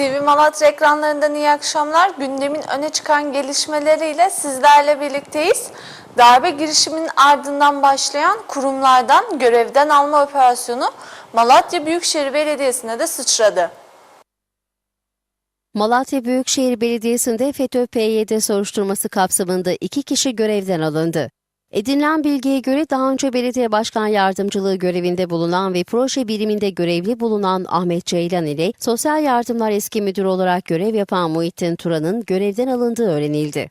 TV Malatya ekranlarından iyi akşamlar. Gündemin öne çıkan gelişmeleriyle sizlerle birlikteyiz. Darbe girişiminin ardından başlayan kurumlardan görevden alma operasyonu Malatya Büyükşehir Belediyesi'ne de sıçradı. Malatya Büyükşehir Belediyesi'nde FETÖ-PYD soruşturması kapsamında iki kişi görevden alındı. Edinilen bilgiye göre daha önce belediye başkan yardımcılığı görevinde bulunan ve proje biriminde görevli bulunan Ahmet Ceylan ile Sosyal Yardımlar Eski Müdürü olarak görev yapan Muhittin Turan'ın görevden alındığı öğrenildi.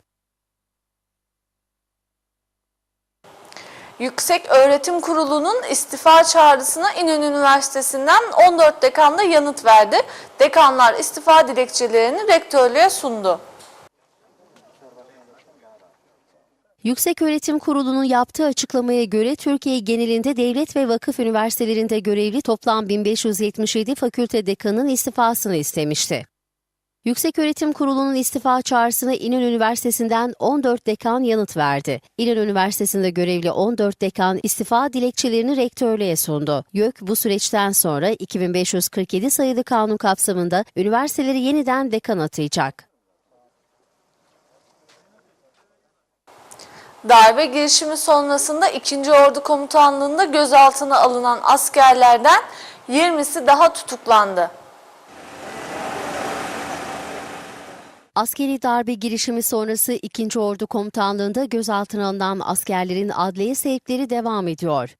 Yüksek Öğretim Kurulu'nun istifa çağrısına İnönü Üniversitesi'nden 14 dekan da yanıt verdi. Dekanlar istifa dilekçelerini rektörlüğe sundu. Yükseköğretim Kurulu'nun yaptığı açıklamaya göre Türkiye genelinde devlet ve vakıf üniversitelerinde görevli toplam 1577 fakülte dekanın istifasını istemişti. Yükseköğretim Kurulu'nun istifa çağrısına İnönü Üniversitesi'nden 14 dekan yanıt verdi. İnönü Üniversitesi'nde görevli 14 dekan istifa dilekçelerini rektörlüğe sundu. YÖK bu süreçten sonra 2547 sayılı kanun kapsamında üniversiteleri yeniden dekan atayacak. Darbe girişimi sonrasında 2. Ordu Komutanlığı'nda gözaltına alınan askerlerden 20'si daha tutuklandı. Askeri darbe girişimi sonrası 2. Ordu Komutanlığı'nda gözaltına alınan askerlerin adliye sevkleri devam ediyor.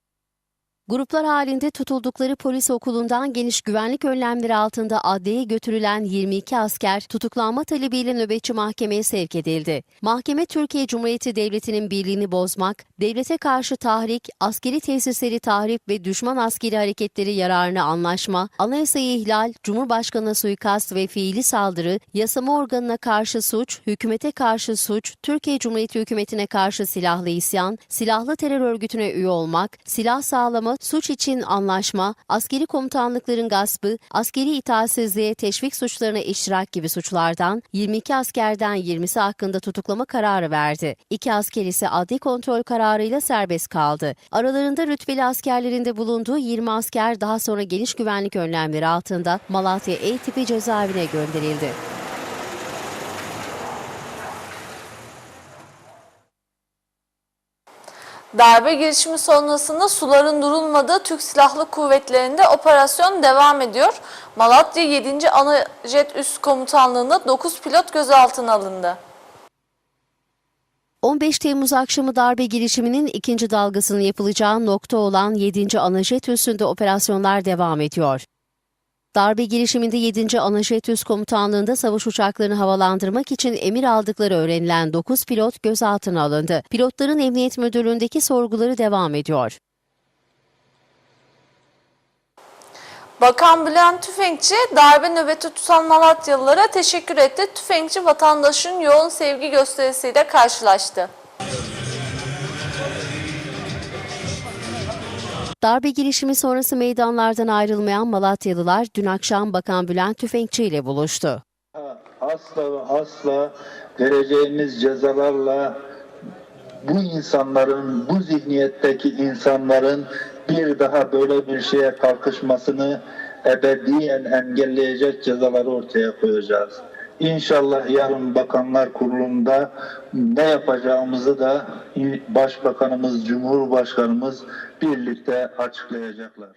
Gruplar halinde tutuldukları polis okulundan geniş güvenlik önlemleri altında adliyeye götürülen 22 asker tutuklanma talebiyle nöbetçi mahkemeye sevk edildi. Mahkeme Türkiye Cumhuriyeti Devleti'nin birliğini bozmak, devlete karşı tahrik, askeri tesisleri tahrip ve düşman askeri hareketleri yararına anlaşma, anayasayı ihlal, Cumhurbaşkanına suikast ve fiili saldırı, yasama organına karşı suç, hükümete karşı suç, Türkiye Cumhuriyeti hükümetine karşı silahlı isyan, silahlı terör örgütüne üye olmak, silah sağlama, suç için anlaşma, askeri komutanlıkların gaspı, askeri itaatsizliğe teşvik suçlarına iştirak gibi suçlardan 22 askerden 20'si hakkında tutuklama kararı verdi. İki asker ise adli kontrol kararıyla serbest kaldı. Aralarında rütbeli askerlerinde bulunduğu 20 asker daha sonra geniş güvenlik önlemleri altında Malatya E tipi cezaevine gönderildi. Darbe girişimi sonrasında suların durulmadığı Türk Silahlı Kuvvetleri'nde operasyon devam ediyor. Malatya 7. Anajet Üst Komutanlığı'nda 9 pilot gözaltına alındı. 15 Temmuz akşamı darbe girişiminin ikinci dalgasının yapılacağı nokta olan 7. Anajet Üssü'nde operasyonlar devam ediyor. Darbe girişiminde 7. Anajet Üs Komutanlığı'nda savaş uçaklarını havalandırmak için emir aldıkları öğrenilen 9 pilot gözaltına alındı. Pilotların Emniyet Müdürlüğü'ndeki sorguları devam ediyor. Bakan Bülent Tüfekçi darbe nöbeti tutan Malatyalılara teşekkür etti. Tüfekçi vatandaşın yoğun sevgi gösterisiyle karşılaştı. Darbe girişimi sonrası meydanlardan ayrılmayan Malatyalılar dün akşam Bakan Bülent Tüfekçi ile buluştu. asla ve asla vereceğimiz cezalarla bu insanların, bu zihniyetteki insanların bir daha böyle bir şeye kalkışmasını ebediyen engelleyecek cezaları ortaya koyacağız. İnşallah yarın Bakanlar Kurulu'nda ne yapacağımızı da Başbakanımız, Cumhurbaşkanımız birlikte açıklayacaklar.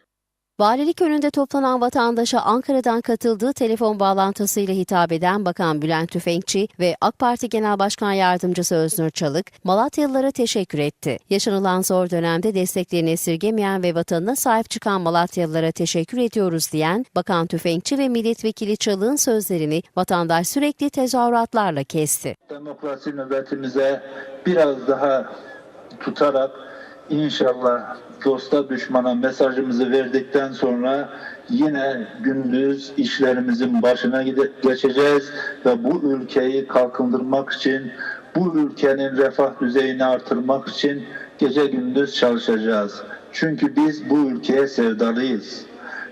Valilik önünde toplanan vatandaşa Ankara'dan katıldığı telefon bağlantısıyla hitap eden Bakan Bülent Tüfekçi ve AK Parti Genel Başkan Yardımcısı Öznur Çalık, Malatyalılara teşekkür etti. Yaşanılan zor dönemde desteklerini esirgemeyen ve vatanına sahip çıkan Malatyalılara teşekkür ediyoruz diyen Bakan Tüfekçi ve Milletvekili Çalık'ın sözlerini vatandaş sürekli tezahüratlarla kesti. Demokrasi nöbetimize biraz daha tutarak İnşallah dosta düşmana mesajımızı verdikten sonra yine gündüz işlerimizin başına geçeceğiz ve bu ülkeyi kalkındırmak için, bu ülkenin refah düzeyini artırmak için gece gündüz çalışacağız. Çünkü biz bu ülkeye sevdalıyız.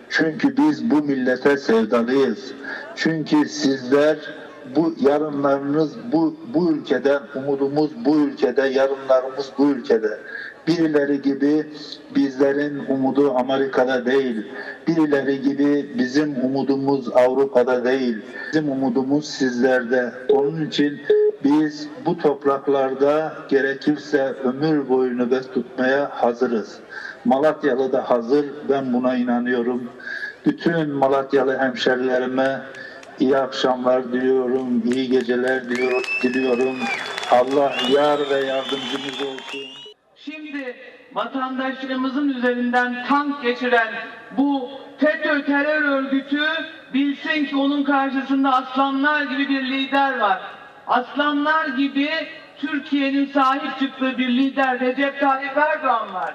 Çünkü biz bu millete sevdalıyız. Çünkü sizler bu yarınlarınız bu bu ülkeden umudumuz bu ülkede yarınlarımız bu ülkede. Birileri gibi bizlerin umudu Amerika'da değil. Birileri gibi bizim umudumuz Avrupa'da değil. Bizim umudumuz sizlerde. Onun için biz bu topraklarda gerekirse ömür boyu nöbet tutmaya hazırız. Malatyalı da hazır. Ben buna inanıyorum. Bütün Malatyalı hemşerilerime iyi akşamlar diliyorum, iyi geceler diliyorum. Allah yar ve yardımcımız olsun. Şimdi vatandaşlarımızın üzerinden tank geçiren bu FETÖ terör örgütü bilsin ki onun karşısında aslanlar gibi bir lider var. Aslanlar gibi Türkiye'nin sahip çıktığı bir lider Recep Tayyip Erdoğan var.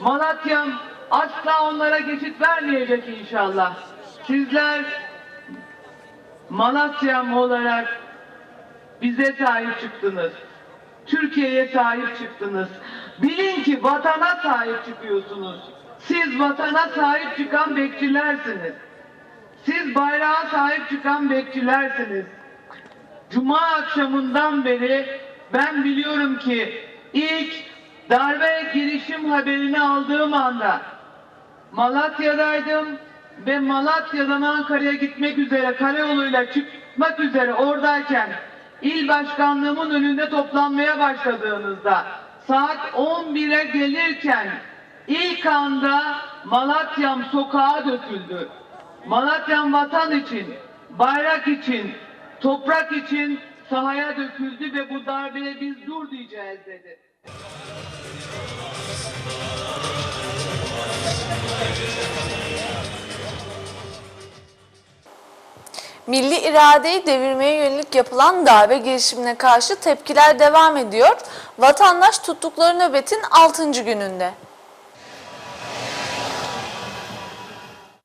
Malatya'm asla onlara geçit vermeyecek inşallah. Sizler Malatya'm olarak bize sahip çıktınız. Türkiye'ye sahip çıktınız. Bilin ki vatana sahip çıkıyorsunuz. Siz vatana sahip çıkan bekçilersiniz. Siz bayrağa sahip çıkan bekçilersiniz. Cuma akşamından beri ben biliyorum ki ilk darbe girişim haberini aldığım anda Malatya'daydım ve Malatya'dan Ankara'ya gitmek üzere karayoluyla çıkmak üzere oradayken il başkanlığımın önünde toplanmaya başladığımızda saat 11'e gelirken ilk anda Malatya'm sokağa döküldü. Malatya'm vatan için, bayrak için, toprak için sahaya döküldü ve bu darbeye biz dur diyeceğiz dedi. Milli iradeyi devirmeye yönelik yapılan darbe girişimine karşı tepkiler devam ediyor. Vatandaş tuttukları nöbetin 6. gününde.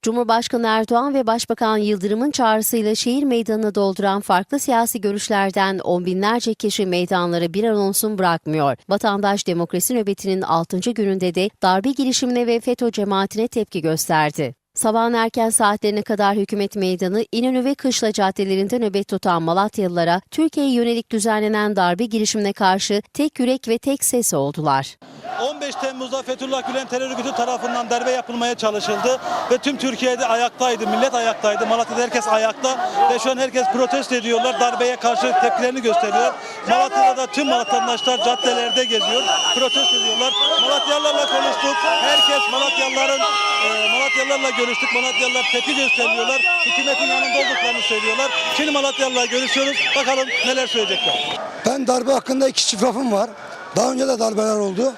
Cumhurbaşkanı Erdoğan ve Başbakan Yıldırım'ın çağrısıyla şehir meydanını dolduran farklı siyasi görüşlerden on binlerce kişi meydanları bir an olsun bırakmıyor. Vatandaş demokrasi nöbetinin 6. gününde de darbe girişimine ve FETÖ cemaatine tepki gösterdi. Sabahın erken saatlerine kadar hükümet meydanı İnönü ve Kışla caddelerinde nöbet tutan Malatyalılara Türkiye'ye yönelik düzenlenen darbe girişimine karşı tek yürek ve tek ses oldular. 15 Temmuz'da Fethullah Gülen terör örgütü tarafından darbe yapılmaya çalışıldı ve tüm Türkiye'de ayaktaydı, millet ayaktaydı. Malatya'da herkes ayakta ve şu an herkes protesto ediyorlar. Darbeye karşı tepkilerini gösteriyor. Malatya'da da tüm Malatyalılar caddelerde geziyor, protesto ediyorlar. Malatyalılarla konuştuk. Herkes Malatyalıların e, Malatyalılarla görüştük. Malatyalılar tepki gösteriyorlar. Hükümetin yanında olduklarını söylüyorlar. Şimdi Malatyalılarla görüşüyoruz. Bakalım neler söyleyecekler. Ben darbe hakkında iki çift lafım var. Daha önce de darbeler oldu.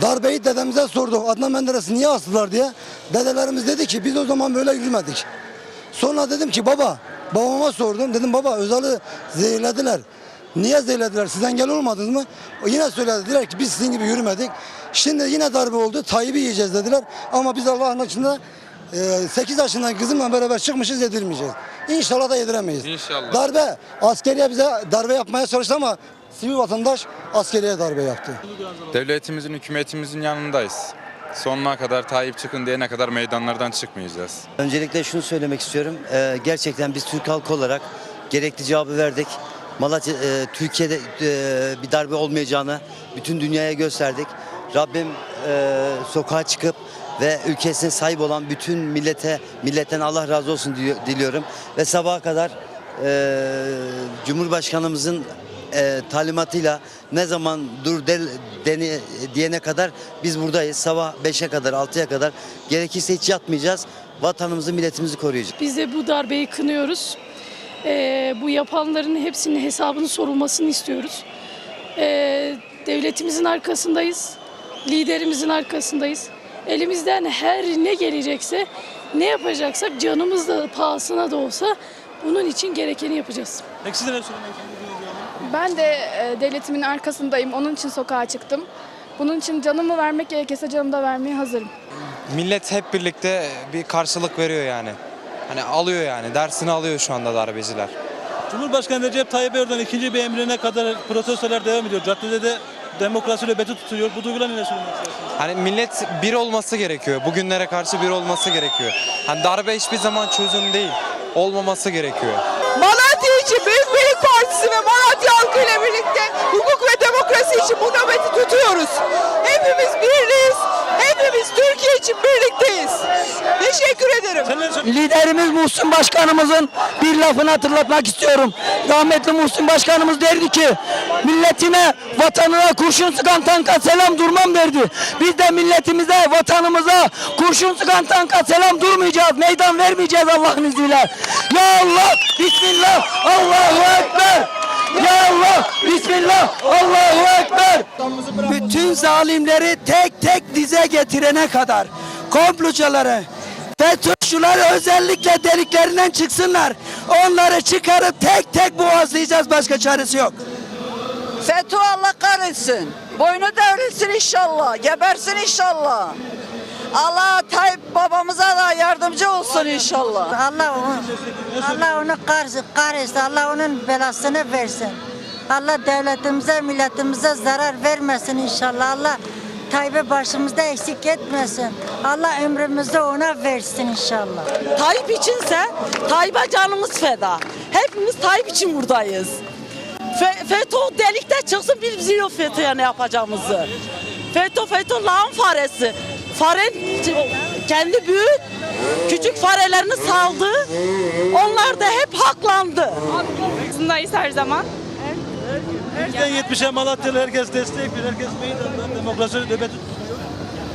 Darbeyi dedemize sorduk. Adnan Menderes'i niye astılar diye. Dedelerimiz dedi ki biz o zaman böyle yürümedik. Sonra dedim ki baba, babama sordum. Dedim baba Özal'ı zehirlediler. Niye zehirlediler? Siz engel olmadınız mı? Yine söyledi. Dediler ki biz sizin gibi yürümedik. Şimdi yine darbe oldu. Tayyip'i yiyeceğiz dediler. Ama biz Allah'ın içinde 8 yaşından kızımla beraber çıkmışız yedirmeyeceğiz. İnşallah da yediremeyiz. İnşallah. Darbe, askeriye bize darbe yapmaya çalıştı ama sivil vatandaş askeriye darbe yaptı. Devletimizin, hükümetimizin yanındayız. Sonuna kadar Tayyip çıkın diyene kadar meydanlardan çıkmayacağız. Öncelikle şunu söylemek istiyorum. Ee, gerçekten biz Türk halkı olarak gerekli cevabı verdik. Malatya, e, Türkiye'de e, bir darbe olmayacağını bütün dünyaya gösterdik. Rabbim e, sokağa çıkıp ve ülkesine sahip olan bütün millete, milletten Allah razı olsun diliyorum. Ve sabaha kadar e, Cumhurbaşkanımızın e, talimatıyla ne zaman dur del, deni, diyene kadar biz buradayız. Sabah 5'e kadar 6'ya kadar gerekirse hiç yatmayacağız. Vatanımızı milletimizi koruyacağız. Biz de bu darbeyi kınıyoruz. Ee, bu yapanların hepsinin hesabının sorulmasını istiyoruz. Ee, devletimizin arkasındayız. Liderimizin arkasındayız. Elimizden her ne gelecekse, ne yapacaksak canımız da pahasına da olsa bunun için gerekeni yapacağız. Peki siz neler söylemek? Ben de e, devletimin arkasındayım. Onun için sokağa çıktım. Bunun için canımı vermek gerekirse canımı da vermeye hazırım. millet hep birlikte bir karşılık veriyor yani. Hani alıyor yani dersini alıyor şu anda darbeciler. Cumhurbaşkanı Recep Tayyip Erdoğan ikinci bir emrine kadar protestolar devam ediyor. Caddede de demokrasi nöbeti tutuyor. Bu duygular neler söylemek istersiniz? Hani millet bir olması gerekiyor. Bugünlere karşı bir olması gerekiyor. Hani darbe hiçbir zaman çözüm değil. Olmaması gerekiyor. Malatya için Büyük Birlik Partisi ve Malatya halkı ile birlikte hukuk ve demokrasi için bu nöbeti tutuyoruz. Hepimiz birliyiz. Hepimiz Türkiye için birlikteyiz. Teşekkür ederim. Liderimiz Muhsin Başkanımızın bir lafını hatırlatmak istiyorum. Rahmetli Muhsin Başkanımız derdi ki milletine, vatanına kurşun sıkan tanka selam durmam derdi. Biz de milletimize, vatanımıza kurşun sıkan tanka selam durmayacağız. Meydan vermeyeceğiz Allah'ın izniyle. Ya Allah, Bismillah, Allahu Ekber. Ya Allah, Bismillah, Allahu Ekber. Bütün zalimleri tek tek dize getirene kadar komplocuları, FETÖ'cüler özellikle deliklerinden çıksınlar. Onları çıkarıp tek tek boğazlayacağız. Başka çaresi yok. FETÖ Allah kahretsin. Boynu devrilsin inşallah. Gebersin inşallah. Allah Tayyip babamıza da yardımcı olsun inşallah. Allah onu, Allah onu kahretsin, Allah onun belasını versin. Allah devletimize, milletimize zarar vermesin inşallah. Allah Tayyip'i başımızda eksik etmesin. Allah ömrümüzü ona versin inşallah. Tayyip içinse Tayyip'e canımız feda. Hepimiz Tayyip için buradayız. Fe, FETÖ delikte çıksın biz biliyor FETÖ'ye ne yapacağımızı. FETÖ FETÖ lağım faresi. Fare kendi büyük küçük farelerini saldı. Onlar da hep haklandı. Bundayız her zaman. Bizden 70'e Malatyalı herkes destek veriyor. Herkes meydanda demokrasi nöbeti tutuyor.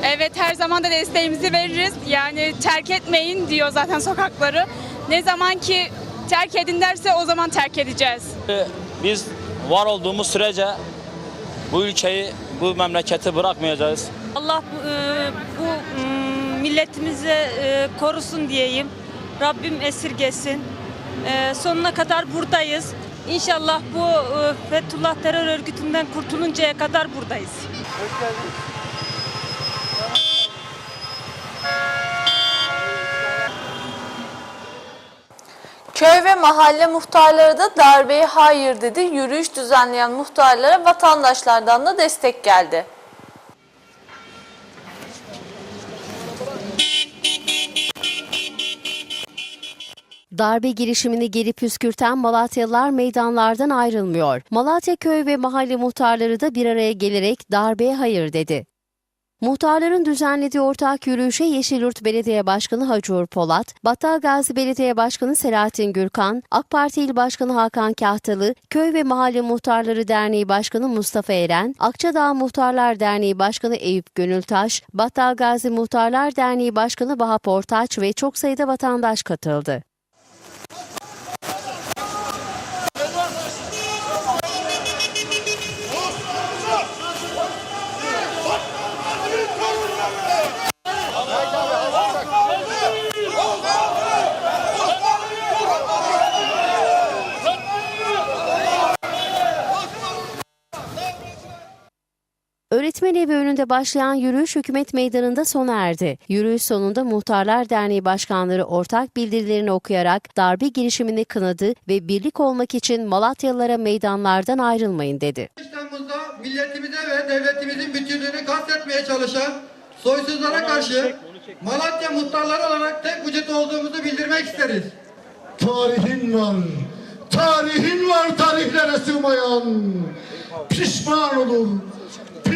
Evet her zaman da desteğimizi veririz. Yani terk etmeyin diyor zaten sokakları. Ne zaman ki terk edin derse o zaman terk edeceğiz. Biz var olduğumuz sürece bu ülkeyi, bu memleketi bırakmayacağız. Allah bu milletimizi korusun diyeyim. Rabbim esirgesin. sonuna kadar buradayız. İnşallah bu Fethullah terör örgütünden kurtuluncaya kadar buradayız. Köy ve mahalle muhtarları da darbeye hayır dedi. Yürüyüş düzenleyen muhtarlara vatandaşlardan da destek geldi. Darbe girişimini geri püskürten Malatyalılar meydanlardan ayrılmıyor. Malatya köy ve mahalle muhtarları da bir araya gelerek darbeye hayır dedi. Muhtarların düzenlediği ortak yürüyüşe Yeşilyurt Belediye Başkanı Hacı Polat, Battalgazi Belediye Başkanı Selahattin Gürkan, AK Parti İl Başkanı Hakan Kahtalı, Köy ve Mahalle Muhtarları Derneği Başkanı Mustafa Eren, Akçadağ Muhtarlar Derneği Başkanı Eyüp Gönültaş, Battalgazi Muhtarlar Derneği Başkanı Vahap Ortaç ve çok sayıda vatandaş katıldı. Öğretmen evi önünde başlayan yürüyüş hükümet meydanında sona erdi. Yürüyüş sonunda Muhtarlar Derneği başkanları ortak bildirilerini okuyarak darbe girişimini kınadı ve birlik olmak için Malatyalılara meydanlardan ayrılmayın dedi. Temmuz'da milletimize ve devletimizin bütünlüğünü kastetmeye çalışan soysuzlara karşı Malatya muhtarları olarak tek vücut olduğumuzu bildirmek isteriz. Tarihin var. Tarihin var tarihlere sığmayan. Pişman olur.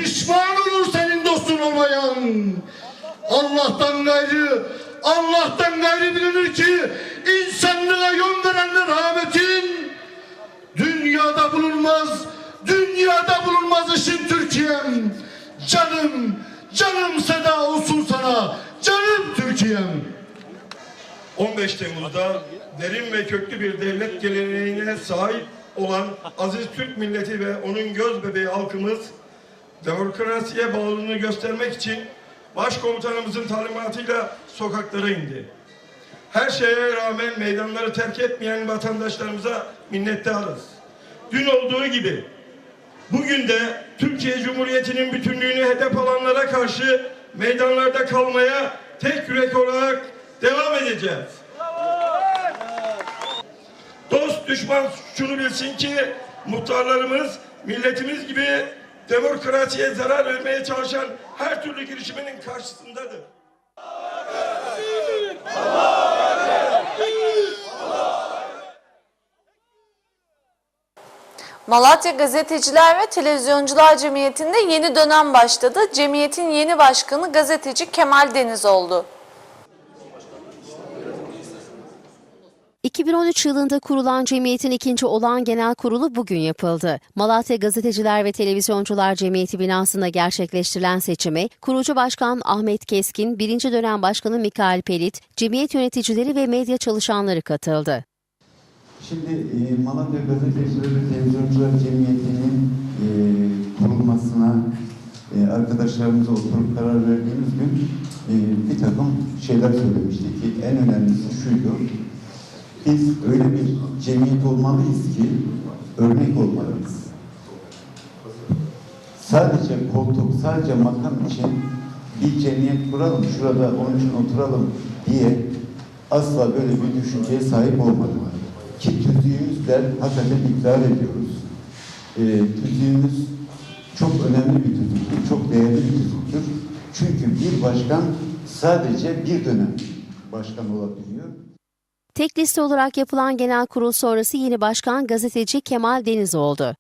Pişman olur senin dostun olmayan. Allah'tan gayrı, Allah'tan gayrı bilinir ki insanlığa yön verenler rahmetin dünyada bulunmaz, dünyada bulunmaz işin Türkiye'm. Canım, canım seda olsun sana, canım Türkiye'm. 15 Temmuz'da derin ve köklü bir devlet geleneğine sahip olan aziz Türk milleti ve onun göz bebeği halkımız demokrasiye bağlılığını göstermek için başkomutanımızın talimatıyla sokaklara indi. Her şeye rağmen meydanları terk etmeyen vatandaşlarımıza minnettarız. Dün olduğu gibi bugün de Türkiye Cumhuriyeti'nin bütünlüğünü hedef alanlara karşı meydanlarda kalmaya tek yürek olarak devam edeceğiz. Dost düşman şunu bilsin ki muhtarlarımız milletimiz gibi demokrasiye zarar vermeye çalışan her türlü girişiminin karşısındadır. Malatya Gazeteciler ve Televizyoncular Cemiyeti'nde yeni dönem başladı. Cemiyetin yeni başkanı gazeteci Kemal Deniz oldu. 2013 yılında kurulan cemiyetin ikinci olağan genel kurulu bugün yapıldı. Malatya Gazeteciler ve Televizyoncular Cemiyeti binasında gerçekleştirilen seçime kurucu başkan Ahmet Keskin, birinci dönem başkanı Mikail Pelit, cemiyet yöneticileri ve medya çalışanları katıldı. Şimdi e, Malatya Gazeteciler ve Televizyoncular Cemiyeti'nin e, kurulmasına e, arkadaşlarımızla oturup karar verdiğimiz gün e, bir takım şeyler söylemiştik ki en önemlisi şuydu. Biz öyle bir cemiyet olmalıyız ki örnek olmalıyız. Sadece koltuk, sadece makam için bir cemiyet kuralım, şurada onun için oturalım diye asla böyle bir düşünceye sahip olmadık. Ki tüzüğümüzle hakikaten iddia ediyoruz. Ee, tüzüğümüz çok önemli bir tüzüktür, çok değerli bir tüzüktür. Çünkü bir başkan sadece bir dönem başkan olabiliyor. Tek liste olarak yapılan genel kurul sonrası yeni başkan gazeteci Kemal Deniz oldu.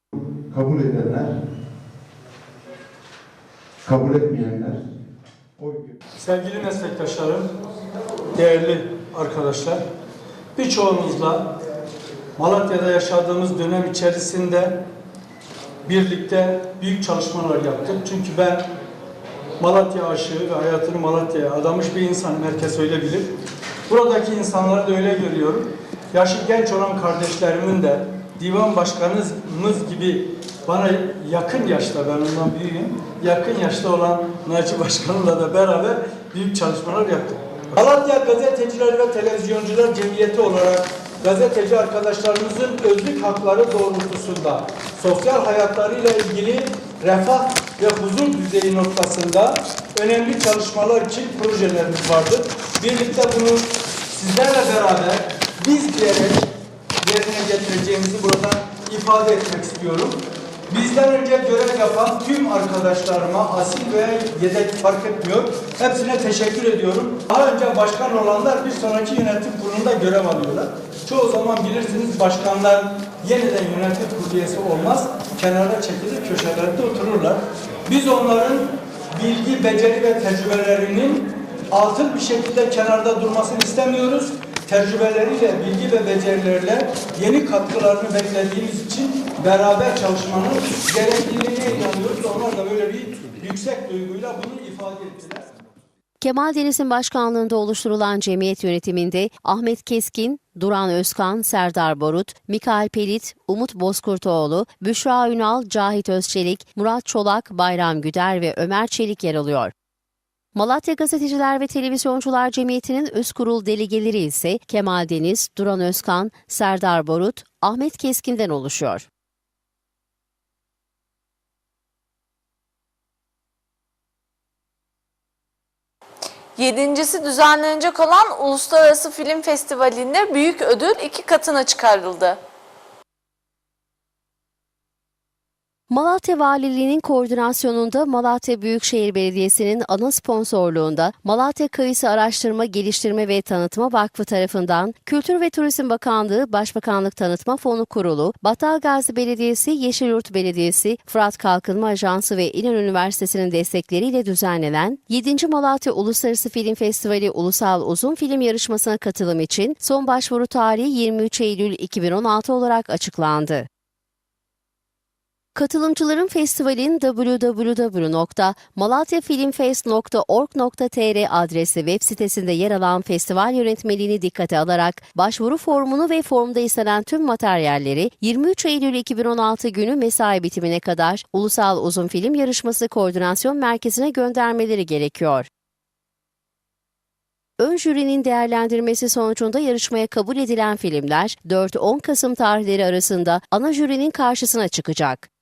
Kabul edenler, kabul etmeyenler oy Sevgili meslektaşlarım, değerli arkadaşlar, birçoğunuzla Malatya'da yaşadığımız dönem içerisinde birlikte büyük çalışmalar yaptık. Çünkü ben Malatya aşığı ve hayatını Malatya'ya adamış bir insanım, herkes öyle bilir. Buradaki insanları da öyle görüyorum. Yaşı genç olan kardeşlerimin de divan başkanımız gibi bana yakın yaşta, ben ondan büyüğüm, yakın yaşta olan Naci Başkan'la da beraber büyük çalışmalar yaptık. Malatya Gazeteciler ve Televizyoncular Cemiyeti olarak gazeteci arkadaşlarımızın özlük hakları doğrultusunda sosyal hayatlarıyla ilgili refah ve huzur düzeyi noktasında önemli çalışmalar için projelerimiz vardır. Birlikte bunu sizlerle beraber biz diyerek yerine getireceğimizi buradan ifade etmek istiyorum. Bizden önce görev yapan tüm arkadaşlarıma asil veya yedek fark etmiyor. Hepsine teşekkür ediyorum. Daha önce başkan olanlar bir sonraki yönetim kurulunda görev alıyorlar. Çoğu zaman bilirsiniz başkanlar yeniden yönetim kurulu olmaz. Kenara çekilir, köşelerde otururlar. Biz onların bilgi, beceri ve tecrübelerinin altın bir şekilde kenarda durmasını istemiyoruz. Tecrübeleriyle, bilgi ve becerileriyle yeni katkılarını beklediğimiz için beraber çalışmanın gerekliliğine inanıyoruz. Onlar da böyle bir yüksek duyguyla bunu ifade ettiler. Kemal Deniz'in başkanlığında oluşturulan cemiyet yönetiminde Ahmet Keskin, Duran Özkan, Serdar Borut, Mikail Pelit, Umut Bozkurtoğlu, Büşra Ünal, Cahit Özçelik, Murat Çolak, Bayram Güder ve Ömer Çelik yer alıyor. Malatya Gazeteciler ve Televizyoncular Cemiyeti'nin üst kurul delegeleri ise Kemal Deniz, Duran Özkan, Serdar Borut, Ahmet Keskin'den oluşuyor. Yedincisi düzenlenecek olan Uluslararası Film Festivali'nde büyük ödül iki katına çıkarıldı. Malatya Valiliği'nin koordinasyonunda Malatya Büyükşehir Belediyesi'nin ana sponsorluğunda Malatya Kayısı Araştırma, Geliştirme ve Tanıtma Vakfı tarafından Kültür ve Turizm Bakanlığı, Başbakanlık Tanıtma Fonu Kurulu, Battalgazi Belediyesi, Yeşilyurt Belediyesi, Fırat Kalkınma Ajansı ve İnan Üniversitesi'nin destekleriyle düzenlenen 7. Malatya Uluslararası Film Festivali Ulusal Uzun Film Yarışması'na katılım için son başvuru tarihi 23 Eylül 2016 olarak açıklandı. Katılımcıların festivalin www.malatyafilmfest.org.tr adresi web sitesinde yer alan festival yönetmeliğini dikkate alarak başvuru formunu ve formda istenen tüm materyalleri 23 Eylül 2016 günü mesai bitimine kadar Ulusal Uzun Film Yarışması Koordinasyon Merkezi'ne göndermeleri gerekiyor. Ön jürinin değerlendirmesi sonucunda yarışmaya kabul edilen filmler 4-10 Kasım tarihleri arasında ana jürinin karşısına çıkacak.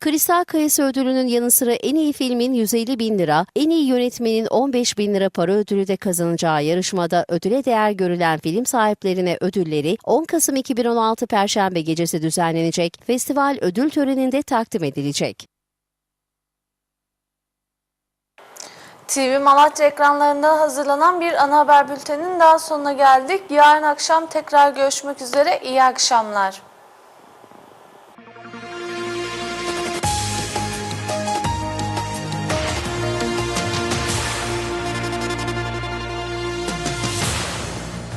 Kristal Kayası ödülünün yanı sıra en iyi filmin 150 bin lira, en iyi yönetmenin 15 bin lira para ödülü de kazanacağı yarışmada ödüle değer görülen film sahiplerine ödülleri 10 Kasım 2016 Perşembe gecesi düzenlenecek festival ödül töreninde takdim edilecek. TV Malatya ekranlarında hazırlanan bir ana haber bültenin daha sonuna geldik. Yarın akşam tekrar görüşmek üzere. İyi akşamlar.